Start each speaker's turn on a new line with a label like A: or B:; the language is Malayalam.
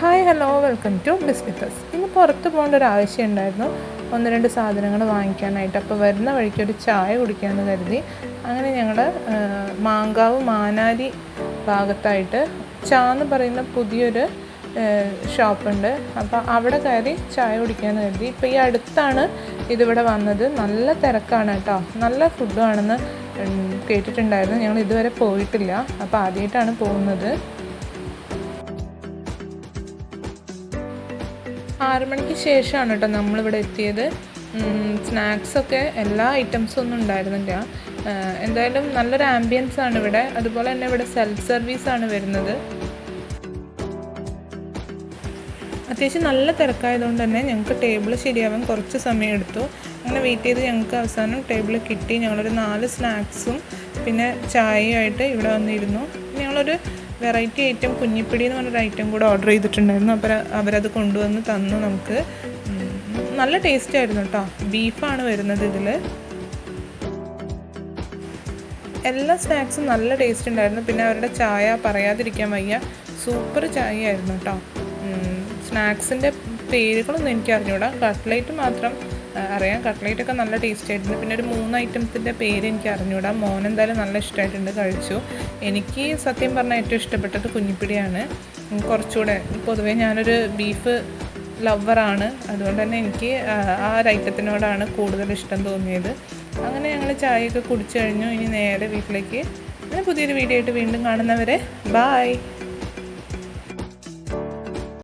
A: Hi hello welcome to biscuits ഇന്ന് പുറത്ത് പോകേണ്ട ഒരു ആവശ്യം ഉണ്ടായിരുന്നു. ഒന്ന് രണ്ട് സാധനങ്ങൾ വാങ്ങിക്കാനായിട്ട്. അപ്പോൾ വരുന്ന വഴിക്ക് ഒരു ചായ കുടിക്കാമെന്ന് കരുതി. അങ്ങനെ ഞങ്ങൾ മാങ്കാവ് മാനാലി ഭാഗത്തായിട്ട് ചാ എന്ന് പറയുന്ന പുതിയൊരു ഷോപ്പുണ്ട്. അപ്പോൾ അവിടെ കയറി ചായ കുടിക്കാമെന്ന് കരുതി. ഇപ്പോൾ ഈ അടുത്താണ് ഇതിവിടെ വന്നത്. നല്ല തിരക്കാണ് കേട്ടോ. നല്ല ഫുഡുമാണെന്ന് കേട്ടിട്ടുണ്ടായിരുന്നു. ഞങ്ങൾ ഇതുവരെ പോയിട്ടില്ല. അപ്പോൾ ആദ്യമായിട്ടാണ് പോകുന്നത്. ആറ് മണിക്ക് ശേഷമാണ് കേട്ടോ നമ്മളിവിടെ എത്തിയത്. സ്നാക്സൊക്കെ എല്ലാ ഐറ്റംസും ഒന്നും ഉണ്ടായിരുന്നില്ല. എന്തായാലും നല്ലൊരു ആംബിയൻസ് ആണ് ഇവിടെ. അതുപോലെ തന്നെ ഇവിടെ സെൽഫ് സർവീസ് ആണ് വരുന്നത്. അത്യാവശ്യം നല്ല തിരക്കായതുകൊണ്ട് തന്നെ ഞങ്ങൾക്ക് ടേബിൾ ശരിയാവാൻ കുറച്ച് സമയം എടുത്തു. അങ്ങനെ വെയിറ്റ് ചെയ്ത് ഞങ്ങൾക്ക് അവസാനം ടേബിൾ കിട്ടി. ഞങ്ങളൊരു നാല് സ്നാക്സും പിന്നെ ചായയുമായിട്ട് ഇവിടെ വന്നിരുന്നു. ഞങ്ങളൊരു വെറൈറ്റി ഐറ്റം കുഞ്ഞിപ്പിടി എന്ന് പറഞ്ഞൊരു ഐറ്റം കൂടെ ഓർഡർ ചെയ്തിട്ടുണ്ടായിരുന്നു. അപ്പോൾ അവരത് കൊണ്ടുവന്ന് തന്നു നമുക്ക്. നല്ല ടേസ്റ്റ് ആയിരുന്നു കേട്ടോ ബീഫാണ് വരുന്നത് ഇതിൽ എല്ലാ സ്നാക്സും നല്ല ടേസ്റ്റ് ഉണ്ടായിരുന്നു. പിന്നെ അവരുടെ ചായ പറയാതിരിക്കാൻ വയ്യ. സൂപ്പർ ചായ ആയിരുന്നു കേട്ടോ സ്നാക്സിന്റെ പേരുകളൊന്നും എനിക്ക് അറിഞ്ഞൂടാ കട്ട്ലേറ്റ് മാത്രം അറിയാം. കട്ട്ലേറ്റ് ഒക്കെ നല്ല ടേസ്റ്റ് ആയിട്ടുണ്ട്. പിന്നെ ഒരു മൂന്ന് ഐറ്റംസിന്റെ പേര് എനിക്ക് അറിഞ്ഞുകൂടാ മോൻ എന്തായാലും നല്ല ഇഷ്ടമായിട്ടുണ്ട്. കഴിച്ചു. എനിക്ക് സത്യം പറഞ്ഞാൽ ഏറ്റവും ഇഷ്ടപ്പെട്ടത് കുഞ്ഞിപ്പിടിയാണ്. കുറച്ചുകൂടെ പൊതുവേ ഞാനൊരു ബീഫ് ലവറാണ് അതുകൊണ്ട് തന്നെ എനിക്ക് ആ ഒരു ഐറ്റത്തിനോടാണ് കൂടുതൽ ഇഷ്ടം തോന്നിയത്. അങ്ങനെ ഞങ്ങൾ ചായയൊക്കെ കുടിച്ചു കഴിഞ്ഞു. ഇനി നേരെ വീട്ടിലേക്ക് അങ്ങനെ പുതിയൊരു വീഡിയോ ആയിട്ട് വീണ്ടും കാണുന്നവരെ ബായ്